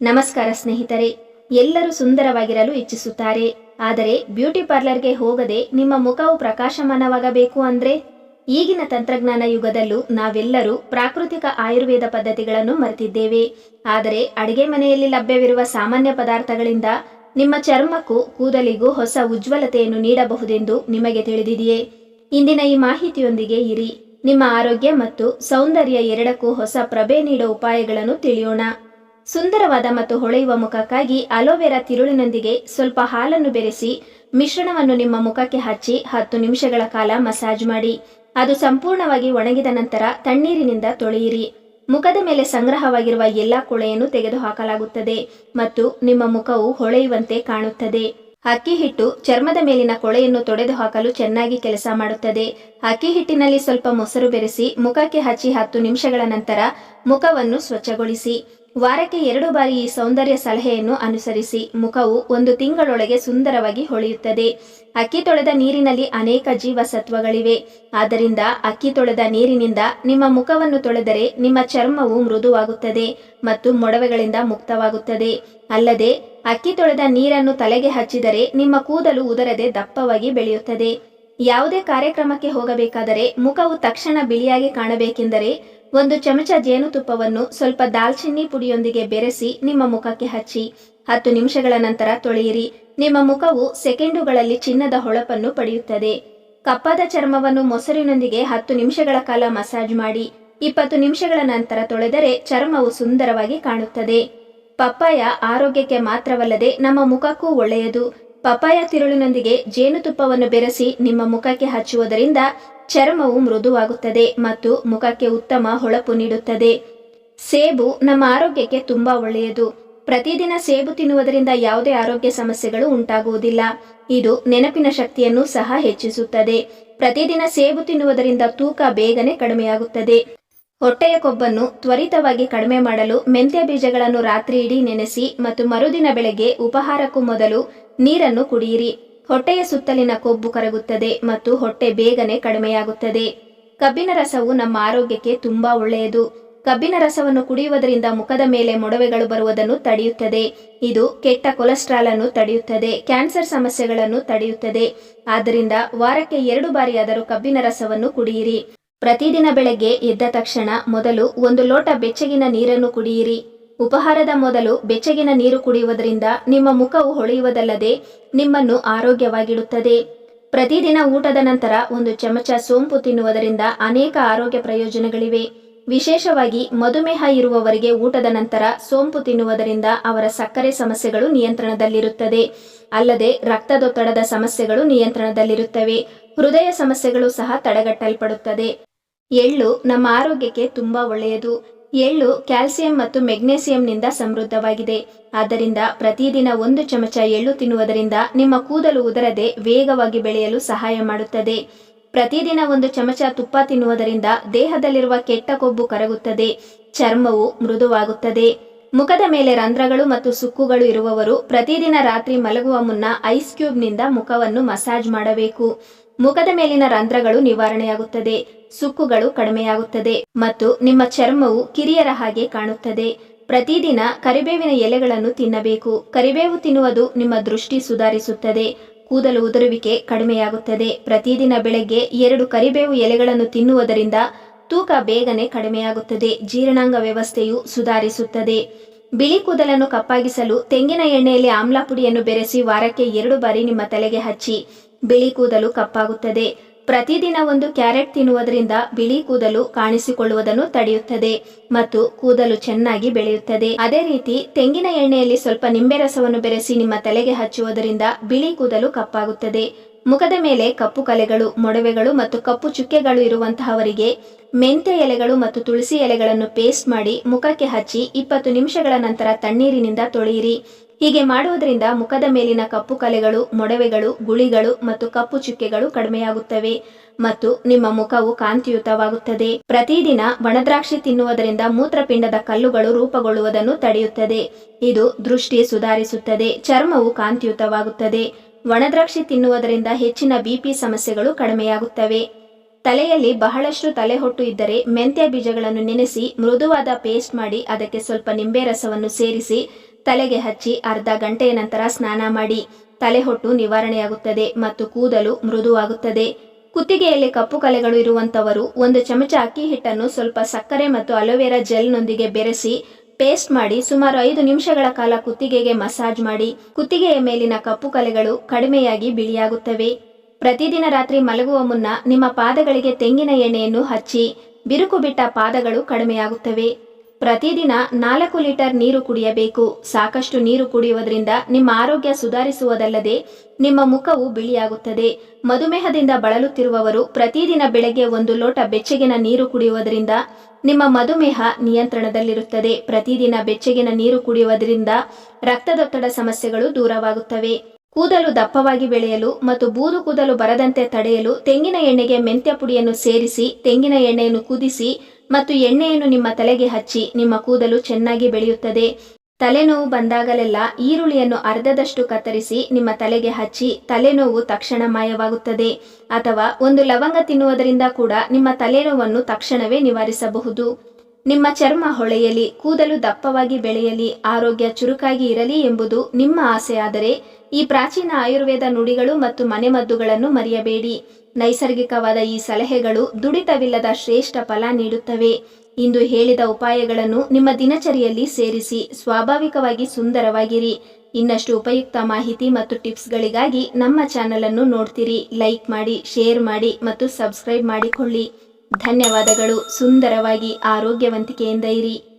ನಮಸ್ಕಾರ ಸ್ನೇಹಿತರೆ, ಎಲ್ಲರೂ ಸುಂದರವಾಗಿರಲು ಇಚ್ಛಿಸುತ್ತಾರೆ. ಆದರೆ ಬ್ಯೂಟಿ ಪಾರ್ಲರ್ಗೆ ಹೋಗದೆ ನಿಮ್ಮ ಮುಖವು ಪ್ರಕಾಶಮಾನವಾಗಬೇಕು ಅಂದ್ರೆ? ಈಗಿನ ತಂತ್ರಜ್ಞಾನ ಯುಗದಲ್ಲೂ ನಾವೆಲ್ಲರೂ ಪ್ರಾಕೃತಿಕ ಆಯುರ್ವೇದ ಪದ್ಧತಿಗಳನ್ನು ಮರೆತಿದ್ದೇವೆ. ಆದರೆ ಅಡಿಗೆ ಮನೆಯಲ್ಲಿ ಲಭ್ಯವಿರುವ ಸಾಮಾನ್ಯ ಪದಾರ್ಥಗಳಿಂದ ನಿಮ್ಮ ಚರ್ಮಕ್ಕೂ ಕೂದಲಿಗೂ ಹೊಸ ಉಜ್ವಲತೆಯನ್ನು ನೀಡಬಹುದೆಂದು ನಿಮಗೆ ತಿಳಿದಿದೆಯೇ? ಇಂದಿನ ಈ ಮಾಹಿತಿಯೊಂದಿಗೆ ಇರಿ. ನಿಮ್ಮ ಆರೋಗ್ಯ ಮತ್ತು ಸೌಂದರ್ಯ ಎರಡಕ್ಕೂ ಹೊಸ ಪ್ರಭೆ ನೀಡೋ ಉಪಾಯಗಳನ್ನು ತಿಳಿಯೋಣ. ಸುಂದರವಾದ ಮತ್ತು ಹೊಳೆಯುವ ಮುಖಕ್ಕಾಗಿ ಅಲೋವೆರಾ ತಿರುಳಿನೊಂದಿಗೆ ಸ್ವಲ್ಪ ಹಾಲನ್ನು ಬೆರೆಸಿ, ಮಿಶ್ರಣವನ್ನು ನಿಮ್ಮ ಮುಖಕ್ಕೆ ಹಚ್ಚಿ ಹತ್ತು ನಿಮಿಷಗಳ ಕಾಲ ಮಸಾಜ್ ಮಾಡಿ. ಅದು ಸಂಪೂರ್ಣವಾಗಿ ಒಣಗಿದ ನಂತರ ತಣ್ಣೀರಿನಿಂದ ತೊಳೆಯಿರಿ. ಮುಖದ ಮೇಲೆ ಸಂಗ್ರಹವಾಗಿರುವ ಎಲ್ಲಾ ಕೊಳೆಯನ್ನು ತೆಗೆದುಹಾಕಲಾಗುತ್ತದೆ ಮತ್ತು ನಿಮ್ಮ ಮುಖವು ಹೊಳೆಯುವಂತೆ ಕಾಣುತ್ತದೆ. ಅಕ್ಕಿ ಹಿಟ್ಟು ಚರ್ಮದ ಮೇಲಿನ ಕೊಳೆಯನ್ನು ತೊಡೆದು ಹಾಕಲು ಚೆನ್ನಾಗಿ ಕೆಲಸ ಮಾಡುತ್ತದೆ. ಅಕ್ಕಿ ಹಿಟ್ಟಿನಲ್ಲಿ ಸ್ವಲ್ಪ ಮೊಸರು ಬೆರೆಸಿ ಮುಖಕ್ಕೆ ಹಚ್ಚಿ ಹತ್ತು ನಿಮಿಷಗಳ ನಂತರ ಮುಖವನ್ನು ಸ್ವಚ್ಛಗೊಳಿಸಿ. ವಾರಕ್ಕೆ ಎರಡು ಬಾರಿ ಈ ಸೌಂದರ್ಯ ಸಲಹೆಯನ್ನು ಅನುಸರಿಸಿ ಮುಖವು ಒಂದು ತಿಂಗಳೊಳಗೆ ಸುಂದರವಾಗಿ ಹೊಳೆಯುತ್ತದೆ. ಅಕ್ಕಿ ತೊಳೆದ ನೀರಿನಲ್ಲಿ ಅನೇಕ ಜೀವಸತ್ವಗಳಿವೆ. ಆದ್ದರಿಂದ ಅಕ್ಕಿ ತೊಳೆದ ನೀರಿನಿಂದ ನಿಮ್ಮ ಮುಖವನ್ನು ತೊಳೆದರೆ ನಿಮ್ಮ ಚರ್ಮವು ಮೃದುವಾಗುತ್ತದೆ ಮತ್ತು ಮೊಡವೆಗಳಿಂದ ಮುಕ್ತವಾಗುತ್ತದೆ. ಅಲ್ಲದೆ, ಅಕ್ಕಿ ತೊಳೆದ ನೀರನ್ನು ತಲೆಗೆ ಹಚ್ಚಿದರೆ ನಿಮ್ಮ ಕೂದಲು ಉದರದೆ ದಪ್ಪವಾಗಿ ಬೆಳೆಯುತ್ತದೆ. ಯಾವುದೇ ಕಾರ್ಯಕ್ರಮಕ್ಕೆ ಹೋಗಬೇಕಾದರೆ ಮುಖವು ತಕ್ಷಣ ಬಿಳಿಯಾಗಿ ಕಾಣಬೇಕೆಂದರೆ ಒಂದು ಚಮಚ ಜೇನುತುಪ್ಪವನ್ನು ಸ್ವಲ್ಪ ದಾಲ್ಚಿನ್ನಿ ಪುಡಿಯೊಂದಿಗೆ ಬೆರೆಸಿ ನಿಮ್ಮ ಮುಖಕ್ಕೆ ಹಚ್ಚಿ. ಹತ್ತು ನಿಮಿಷಗಳ ನಂತರ ತೊಳೆಯಿರಿ. ನಿಮ್ಮ ಮುಖವು ಸೆಕೆಂಡುಗಳಲ್ಲಿ ಚಿನ್ನದ ಹೊಳಪನ್ನು ಪಡೆಯುತ್ತದೆ. ಕಪ್ಪಾದ ಚರ್ಮವನ್ನು ಮೊಸರಿನೊಂದಿಗೆ ಹತ್ತು ನಿಮಿಷಗಳ ಕಾಲ ಮಸಾಜ್ ಮಾಡಿ. ಇಪ್ಪತ್ತು ನಿಮಿಷಗಳ ನಂತರ ತೊಳೆದರೆ ಚರ್ಮವು ಸುಂದರವಾಗಿ ಕಾಣುತ್ತದೆ. ಪಪ್ಪಾಯ ಆರೋಗ್ಯಕ್ಕೆ ಮಾತ್ರವಲ್ಲದೆ ನಮ್ಮ ಮುಖಕ್ಕೂ ಒಳ್ಳೆಯದು. ಪಪ್ಪಾಯ ತಿರುಳಿನೊಂದಿಗೆ ಜೇನುತುಪ್ಪವನ್ನು ಬೆರೆಸಿ ನಿಮ್ಮ ಮುಖಕ್ಕೆ ಹಚ್ಚುವುದರಿಂದ ಚರ್ಮವು ಮೃದುವಾಗುತ್ತದೆ ಮತ್ತು ಮುಖಕ್ಕೆ ಉತ್ತಮ ಹೊಳಪು ನೀಡುತ್ತದೆ. ಸೇಬು ನಮ್ಮ ಆರೋಗ್ಯಕ್ಕೆ ತುಂಬಾ ಒಳ್ಳೆಯದು. ಪ್ರತಿದಿನ ಸೇಬು ತಿನ್ನುವುದರಿಂದ ಯಾವುದೇ ಆರೋಗ್ಯ ಸಮಸ್ಯೆಗಳು ಉಂಟಾಗುವುದಿಲ್ಲ. ಇದು ನೆನಪಿನ ಶಕ್ತಿಯನ್ನು ಸಹ ಹೆಚ್ಚಿಸುತ್ತದೆ. ಪ್ರತಿದಿನ ಸೇಬು ತಿನ್ನುವುದರಿಂದ ತೂಕ ಬೇಗನೆ ಕಡಿಮೆಯಾಗುತ್ತದೆ. ಹೊಟ್ಟೆಯ ಕೊಬ್ಬನ್ನು ತ್ವರಿತವಾಗಿ ಕಡಿಮೆ ಮಾಡಲು ಮೆಂತ್ಯ ಬೀಜಗಳನ್ನು ರಾತ್ರಿ ಇಡೀ ನೆನೆಸಿ ಮತ್ತು ಮರುದಿನ ಬೆಳಗ್ಗೆ ಉಪಹಾರಕ್ಕೂ ಮೊದಲು ನೀರನ್ನು ಕುಡಿಯಿರಿ. ಹೊಟ್ಟೆಯ ಸುತ್ತಲಿನ ಕೊಬ್ಬು ಕರಗುತ್ತದೆ ಮತ್ತು ಹೊಟ್ಟೆ ಬೇಗನೆ ಕಡಿಮೆಯಾಗುತ್ತದೆ. ಕಬ್ಬಿನ ರಸವು ನಮ್ಮ ಆರೋಗ್ಯಕ್ಕೆ ತುಂಬಾ ಒಳ್ಳೆಯದು. ಕಬ್ಬಿನ ರಸವನ್ನು ಕುಡಿಯುವುದರಿಂದ ಮುಖದ ಮೇಲೆ ಮೊಡವೆಗಳು ಬರುವುದನ್ನು ತಡೆಯುತ್ತದೆ. ಇದು ಕೆಟ್ಟ ಕೊಲೆಸ್ಟ್ರಾಲ್ ಅನ್ನು ತಡೆಯುತ್ತದೆ, ಕ್ಯಾನ್ಸರ್ ಸಮಸ್ಯೆಗಳನ್ನು ತಡೆಯುತ್ತದೆ. ಆದ್ದರಿಂದ ವಾರಕ್ಕೆ ಎರಡು ಬಾರಿಯಾದರೂ ಕಬ್ಬಿನ ರಸವನ್ನು ಕುಡಿಯಿರಿ. ಪ್ರತಿದಿನ ಬೆಳಗ್ಗೆ ಎದ್ದ ತಕ್ಷಣ ಮೊದಲು ಒಂದು ಲೋಟ ಬೆಚ್ಚಗಿನ ನೀರನ್ನು ಕುಡಿಯಿರಿ. ಉಪಹಾರದ ಮೊದಲು ಬೆಚ್ಚಗಿನ ನೀರು ಕುಡಿಯುವುದರಿಂದ ನಿಮ್ಮ ಮುಖವು ಹೊಳೆಯುವುದಲ್ಲದೆ ನಿಮ್ಮನ್ನು ಆರೋಗ್ಯವಾಗಿಡುತ್ತದೆ. ಪ್ರತಿದಿನ ಊಟದ ನಂತರ ಒಂದು ಚಮಚ ಸೋಂಪು ತಿನ್ನುವುದರಿಂದ ಅನೇಕ ಆರೋಗ್ಯ ಪ್ರಯೋಜನಗಳಿವೆ. ವಿಶೇಷವಾಗಿ ಮಧುಮೇಹ ಇರುವವರಿಗೆ ಊಟದ ನಂತರ ಸೋಂಪು ತಿನ್ನುವುದರಿಂದ ಅವರ ಸಕ್ಕರೆ ಸಮಸ್ಯೆಗಳು ನಿಯಂತ್ರಣದಲ್ಲಿರುತ್ತದೆ. ಅಲ್ಲದೆ ರಕ್ತದೊತ್ತಡದ ಸಮಸ್ಯೆಗಳು ನಿಯಂತ್ರಣದಲ್ಲಿರುತ್ತವೆ. ಹೃದಯ ಸಮಸ್ಯೆಗಳು ಸಹ ತಡೆಗಟ್ಟಲ್ಪಡುತ್ತದೆ. ಎಳ್ಳು ನಮ್ಮ ಆರೋಗ್ಯಕ್ಕೆ ತುಂಬಾ ಒಳ್ಳೆಯದು. ಎಳ್ಳು ಕ್ಯಾಲ್ಸಿಯಂ ಮತ್ತು ಮೆಗ್ನೇಸಿಯಂನಿಂದ ಸಮೃದ್ಧವಾಗಿದೆ. ಆದ್ದರಿಂದ ಪ್ರತಿದಿನ ಒಂದು ಚಮಚ ಎಳ್ಳು ತಿನ್ನುವುದರಿಂದ ನಿಮ್ಮ ಕೂದಲು ಉದರದೆ ವೇಗವಾಗಿ ಬೆಳೆಯಲು ಸಹಾಯ ಮಾಡುತ್ತದೆ. ಪ್ರತಿದಿನ ಒಂದು ಚಮಚ ತುಪ್ಪ ತಿನ್ನುವುದರಿಂದ ದೇಹದಲ್ಲಿರುವ ಕೆಟ್ಟ ಕೊಬ್ಬು ಕರಗುತ್ತದೆ. ಚರ್ಮವು ಮೃದುವಾಗುತ್ತದೆ. ಮುಖದ ಮೇಲೆ ರಂಧ್ರಗಳು ಮತ್ತು ಸುಕ್ಕುಗಳು ಇರುವವರು ಪ್ರತಿದಿನ ರಾತ್ರಿ ಮಲಗುವ ಮುನ್ನ ಐಸ್ ಕ್ಯೂಬ್ನಿಂದ ಮುಖವನ್ನು ಮಸಾಜ್ ಮಾಡಬೇಕು. ಮುಖದ ಮೇಲಿನ ರಂಧ್ರಗಳು ನಿವಾರಣೆಯಾಗುತ್ತದೆ, ಸುಕ್ಕುಗಳು ಕಡಿಮೆಯಾಗುತ್ತದೆ ಮತ್ತು ನಿಮ್ಮ ಚರ್ಮವು ಕಿರಿಯರ ಹಾಗೆ ಕಾಣುತ್ತದೆ. ಪ್ರತಿದಿನ ಕರಿಬೇವಿನ ಎಲೆಗಳನ್ನು ತಿನ್ನಬೇಕು. ಕರಿಬೇವು ತಿನ್ನುವುದು ನಿಮ್ಮ ದೃಷ್ಟಿ ಸುಧಾರಿಸುತ್ತದೆ, ಕೂದಲು ಉದುರುವಿಕೆ ಕಡಿಮೆಯಾಗುತ್ತದೆ. ಪ್ರತಿದಿನ ಬೆಳಗ್ಗೆ ಎರಡು ಕರಿಬೇವು ಎಲೆಗಳನ್ನು ತಿನ್ನುವುದರಿಂದ ತೂಕ ಬೇಗನೆ ಕಡಿಮೆಯಾಗುತ್ತದೆ, ಜೀರ್ಣಾಂಗ ವ್ಯವಸ್ಥೆಯು ಸುಧಾರಿಸುತ್ತದೆ. ಬಿಳಿ ಕೂದಲನ್ನು ಕಪ್ಪಾಗಿಸಲು ತೆಂಗಿನ ಎಣ್ಣೆಯಲ್ಲಿ ಆಮ್ಲ ಪುಡಿಯನ್ನು ಬೆರೆಸಿ ವಾರಕ್ಕೆ ಎರಡು ಬಾರಿ ನಿಮ್ಮ ತಲೆಗೆ ಹಚ್ಚಿ. ಬಿಳಿ ಕೂದಲು ಕಪ್ಪಾಗುತ್ತದೆ. ಪ್ರತಿದಿನ ಒಂದು ಕ್ಯಾರೆಟ್ ತಿನ್ನುವುದರಿಂದ ಬಿಳಿ ಕೂದಲು ಕಾಣಿಸಿಕೊಳ್ಳುವುದನ್ನು ತಡೆಯುತ್ತದೆ ಮತ್ತು ಕೂದಲು ಚೆನ್ನಾಗಿ ಬೆಳೆಯುತ್ತದೆ. ಅದೇ ರೀತಿ ತೆಂಗಿನ ಎಣ್ಣೆಯಲ್ಲಿ ಸ್ವಲ್ಪ ನಿಂಬೆ ರಸವನ್ನು ಬೆರೆಸಿ ನಿಮ್ಮ ತಲೆಗೆ ಹಚ್ಚುವುದರಿಂದ ಬಿಳಿ ಕೂದಲು ಕಪ್ಪಾಗುತ್ತದೆ. ಮುಖದ ಮೇಲೆ ಕಪ್ಪು ಕಲೆಗಳು, ಮೊಡವೆಗಳು ಮತ್ತು ಕಪ್ಪು ಚುಕ್ಕೆಗಳು ಇರುವಂತಹವರಿಗೆ ಮೆಂತೆ ಎಲೆಗಳು ಮತ್ತು ತುಳಸಿ ಎಲೆಗಳನ್ನು ಪೇಸ್ಟ್ ಮಾಡಿ ಮುಖಕ್ಕೆ ಹಚ್ಚಿ ಇಪ್ಪತ್ತು ನಿಮಿಷಗಳ ನಂತರ ತಣ್ಣೀರಿನಿಂದ ತೊಳೆಯಿರಿ. ಹೀಗೆ ಮಾಡುವುದರಿಂದ ಮುಖದ ಮೇಲಿನ ಕಪ್ಪು ಕಲೆಗಳು, ಮೊಡವೆಗಳು, ಗುಳಿಗಳು ಮತ್ತು ಕಪ್ಪು ಚುಕ್ಕೆಗಳು ಕಡಿಮೆಯಾಗುತ್ತವೆ ಮತ್ತು ನಿಮ್ಮ ಮುಖವು ಕಾಂತಿಯುತವಾಗುತ್ತದೆ. ಪ್ರತಿದಿನ ಒಣದ್ರಾಕ್ಷಿ ತಿನ್ನುವುದರಿಂದ ಮೂತ್ರಪಿಂಡದ ಕಲ್ಲುಗಳು ರೂಪುಗೊಳ್ಳುವುದನ್ನು ತಡೆಯುತ್ತದೆ. ಇದು ದೃಷ್ಟಿ ಸುಧಾರಿಸುತ್ತದೆ. ಚರ್ಮವು ಕಾಂತಿಯುತವಾಗುತ್ತದೆ. ಒಣದ್ರಾಕ್ಷಿ ತಿನ್ನುವುದರಿಂದ ಹೆಚ್ಚಿನ ಬಿಪಿ ಸಮಸ್ಯೆಗಳು ಕಡಿಮೆಯಾಗುತ್ತವೆ. ತಲೆಯಲ್ಲಿ ಬಹಳಷ್ಟು ತಲೆಹೊಟ್ಟು ಇದ್ದರೆ ಮೆಂತ್ಯ ಬೀಜಗಳನ್ನು ನೆನೆಸಿ ಮೃದುವಾದ ಪೇಸ್ಟ್ ಮಾಡಿ ಅದಕ್ಕೆ ಸ್ವಲ್ಪ ನಿಂಬೆ ರಸವನ್ನು ಸೇರಿಸಿ ತಲೆಗೆ ಹಚ್ಚಿ ಅರ್ಧ ಗಂಟೆಯ ನಂತರ ಸ್ನಾನ ಮಾಡಿ. ತಲೆಹೊಟ್ಟು ನಿವಾರಣೆಯಾಗುತ್ತದೆ ಮತ್ತು ಕೂದಲು ಮೃದುವಾಗುತ್ತದೆ. ಕುತ್ತಿಗೆಯಲ್ಲಿ ಕಪ್ಪು ಕಲೆಗಳು ಇರುವಂತವರು ಒಂದು ಚಮಚ ಅಕ್ಕಿ ಹಿಟ್ಟನ್ನು ಸ್ವಲ್ಪ ಸಕ್ಕರೆ ಮತ್ತು ಅಲೋವೆರಾ ಜೆಲ್ನೊಂದಿಗೆ ಬೆರೆಸಿ, ಪೇಸ್ಟ್ ಮಾಡಿ ಸುಮಾರು ಐದು ನಿಮಿಷಗಳ ಕಾಲ ಕುತ್ತಿಗೆಗೆ ಮಸಾಜ್ ಮಾಡಿ. ಕುತ್ತಿಗೆಯ ಮೇಲಿನ ಕಪ್ಪು ಕಲೆಗಳು ಕಡಿಮೆಯಾಗಿ ಬಿಳಿಯಾಗುತ್ತವೆ. ಪ್ರತಿದಿನ ರಾತ್ರಿ ಮಲಗುವ ಮುನ್ನ ನಿಮ್ಮ ಪಾದಗಳಿಗೆ ತೆಂಗಿನ ಎಣ್ಣೆಯನ್ನು ಹಚ್ಚಿ, ಬಿರುಕು ಬಿಟ್ಟ ಪಾದಗಳು ಕಡಿಮೆಯಾಗುತ್ತವೆ. ಪ್ರತಿದಿನ ನಾಲ್ಕು ಲೀಟರ್ ನೀರು ಕುಡಿಯಬೇಕು. ಸಾಕಷ್ಟು ನೀರು ಕುಡಿಯುವುದರಿಂದ ನಿಮ್ಮ ಆರೋಗ್ಯ ಸುಧಾರಿಸುವುದಲ್ಲದೆ ನಿಮ್ಮ ಮುಖವು ಬಿಳಿಯಾಗುತ್ತದೆ. ಮಧುಮೇಹದಿಂದ ಬಳಲುತ್ತಿರುವವರು ಪ್ರತಿದಿನ ಬೆಳಗ್ಗೆ ಒಂದು ಲೋಟ ಬೆಚ್ಚಗಿನ ನೀರು ಕುಡಿಯುವುದರಿಂದ ನಿಮ್ಮ ಮಧುಮೇಹ ನಿಯಂತ್ರಣದಲ್ಲಿರುತ್ತದೆ. ಪ್ರತಿದಿನ ಬೆಚ್ಚಗಿನ ನೀರು ಕುಡಿಯುವುದರಿಂದ ರಕ್ತದೊತ್ತಡ ಸಮಸ್ಯೆಗಳು ದೂರವಾಗುತ್ತವೆ. ಕೂದಲು ದಪ್ಪವಾಗಿ ಬೆಳೆಯಲು ಮತ್ತು ಬೂದು ಕೂದಲು ಬರದಂತೆ ತಡೆಯಲು ತೆಂಗಿನ ಎಣ್ಣೆಗೆ ಮೆಂತ್ಯ ಪುಡಿಯನ್ನು ಸೇರಿಸಿ, ತೆಂಗಿನ ಎಣ್ಣೆಯನ್ನು ಕುದಿಸಿ ಮತ್ತು ಎಣ್ಣೆಯನ್ನು ನಿಮ್ಮ ತಲೆಗೆ ಹಚ್ಚಿ ನಿಮ್ಮ ಕೂದಲು ಚೆನ್ನಾಗಿ ಬೆಳೆಯುತ್ತದೆ. ತಲೆನೋವು ಬಂದಾಗಲೆಲ್ಲ ಈರುಳ್ಳಿಯನ್ನು ಅರ್ಧದಷ್ಟು ಕತ್ತರಿಸಿ ನಿಮ್ಮ ತಲೆಗೆ ಹಚ್ಚಿ ತಲೆನೋವು ತಕ್ಷಣ ಮಾಯವಾಗುತ್ತದೆ. ಅಥವಾ ಒಂದು ಲವಂಗ ತಿನ್ನುವುದರಿಂದ ಕೂಡ ನಿಮ್ಮ ತಲೆನೋವನ್ನು ತಕ್ಷಣವೇ ನಿವಾರಿಸಬಹುದು. ನಿಮ್ಮ ಚರ್ಮ ಹೊಳೆಯಲಿ, ಕೂದಲು ದಪ್ಪವಾಗಿ ಬೆಳೆಯಲಿ, ಆರೋಗ್ಯ ಚುರುಕಾಗಿ ಇರಲಿ ಎಂಬುದು ನಿಮ್ಮ ಆಸೆಯಾದರೆ ಈ ಪ್ರಾಚೀನ ಆಯುರ್ವೇದ ನುಡಿಗಳು ಮತ್ತು ಮನೆಮದ್ದುಗಳನ್ನು ಮರೆಯಬೇಡಿ. ನೈಸರ್ಗಿಕವಾದ ಈ ಸಲಹೆಗಳು ದುಡಿತವಿಲ್ಲದ ಶ್ರೇಷ್ಠ ಫಲ ನೀಡುತ್ತವೆ. ಇಂದು ಹೇಳಿದ ಉಪಾಯಗಳನ್ನು ನಿಮ್ಮ ದಿನಚರಿಯಲ್ಲಿ ಸೇರಿಸಿ, ಸ್ವಾಭಾವಿಕವಾಗಿ ಸುಂದರವಾಗಿರಿ. ಇನ್ನಷ್ಟು ಉಪಯುಕ್ತ ಮಾಹಿತಿ ಮತ್ತು ಟಿಪ್ಸ್ಗಳಿಗಾಗಿ ನಮ್ಮ ಚಾನಲ್ ಅನ್ನು ನೋಡ್ತೀರಿ. ಲೈಕ್ ಮಾಡಿ, ಶೇರ್ ಮಾಡಿ ಮತ್ತು ಸಬ್ಸ್ಕ್ರೈಬ್ ಮಾಡಿಕೊಳ್ಳಿ. ಧನ್ಯವಾದಗಳು. ಸುಂದರವಾಗಿ, ಆರೋಗ್ಯವಂತಿಕೆಯಿಂದ ಇರಿ.